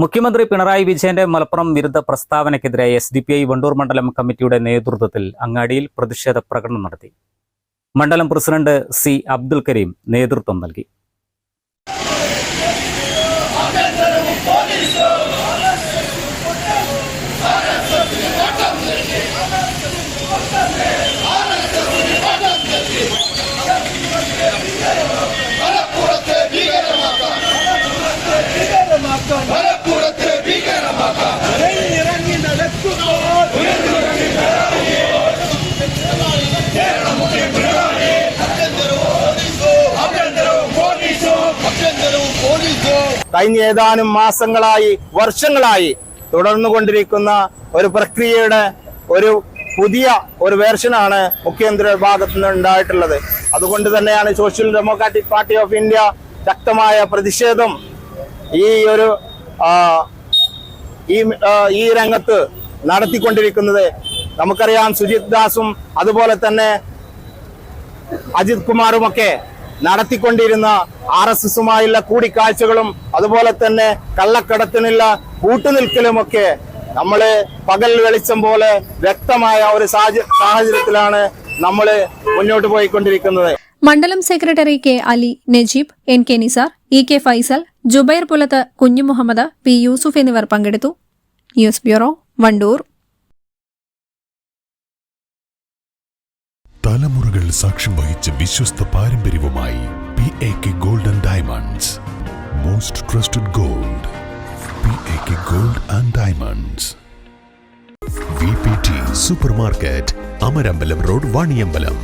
മുഖ്യമന്ത്രി പിണറായി വിജയന്റെ മലപ്പുറം വിരുദ്ധ പ്രസ്താവനയ്ക്കെതിരെ S D P I Wandoor മണ്ഡലം കമ്മിറ്റിയുടെ നേതൃത്വത്തിൽ അങ്ങാടിയിൽ പ്രതിഷേധ പ്രകടനം നടത്തി. മണ്ഡലം പ്രസിഡന്റ് സി അബ്ദുൽ കരീം നേതൃത്വം നൽകി. കഴിഞ്ഞ ഏതാനും മാസങ്ങളായി വർഷങ്ങളായി തുടർന്നുകൊണ്ടിരിക്കുന്ന ഒരു പ്രക്രിയയുടെ ഒരു പുതിയ ഒരു വേർഷനാണ് മുഖ്യമന്ത്രിയുടെ ഭാഗത്തു നിന്ന് ഉണ്ടായിട്ടുള്ളത്. അതുകൊണ്ട് തന്നെയാണ് social democratic party of India ശക്തമായ പ്രതിഷേധം ഈ ഒരു ഈ ഈ രംഗത്ത് നടത്തിക്കൊണ്ടിരിക്കുന്നത് നമുക്കറിയാം സുജിത് ദാസും അതുപോലെ തന്നെ അജിത് കുമാറുമൊക്കെ നടത്തിക്കൊണ്ടിരുന്ന ആർ എസ് എസുമായുള്ള കൂടിക്കാഴ്ചകളും അതുപോലെ തന്നെ കള്ളക്കടത്തിനുള്ള കൂട്ടുനിൽക്കലുമൊക്കെ നമ്മൾ പകൽ വെളിച്ചം പോലെ വ്യക്തമായ ഒരു സാഹച- സാഹചര്യത്തിലാണ് നമ്മൾ മുന്നോട്ട് പോയിക്കൊണ്ടിരിക്കുന്നത്. മണ്ഡലം secretary K Ali Najeeb N K Nisar E K Faisal Jubair Pulath Kunhu Muhammad P Yusuf എന്നിവർ പങ്കെടുത്തു. News bureau Wandoor. തലമുറകൾ സാക്ഷ്യം വഹിച്ച വിശ്വസ്ത പാരമ്പര്യവുമായി P A K golden diamonds. Most trusted gold P A K gold and diamonds V P T supermarket Amarambalam road Vaniyambalam.